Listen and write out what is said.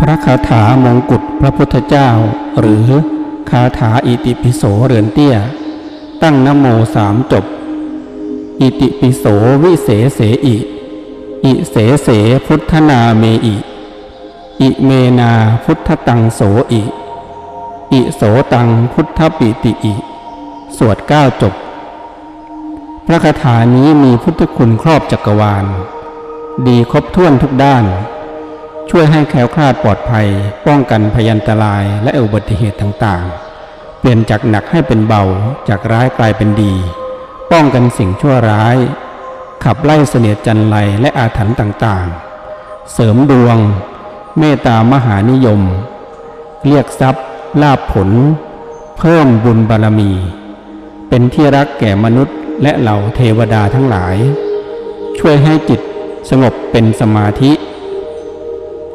พระคาถามงกุฎพระพุทธเจ้า หรือคาถาอิติปิโสเรือนเตี้ย ตั้งนโมสามจบ อิติปิโสวิเศษเสอิ อิเสเสพุทธนาเมอิ อิเมนาพุทธตังโสอิ อิโสตังพุทธปิติอิ สวดเก้าจบ พระคาถานี้มีพุทธคุณครอบจักรวาล ดีครบถ้วนทุกด้าน ช่วยให้แคล้วคลาดปลอดภัย ป้องกันพยันตรายและอุบัติเหตุต่างๆ เปลี่ยนจากหนักให้เป็นเบา จากร้ายกลายเป็นดี ป้องกันสิ่งชั่วร้าย ขับไล่เสนียดจันไรและอาถรรพ์ต่างๆ เสริมดวง เมตตามหานิยม เรียกทรัพย์ ลาภผล เพิ่มบุญบารมี เป็นที่รักแก่มนุษย์และเหล่าเทวดาทั้งหลาย ช่วยให้จิตสงบเป็นสมาธิ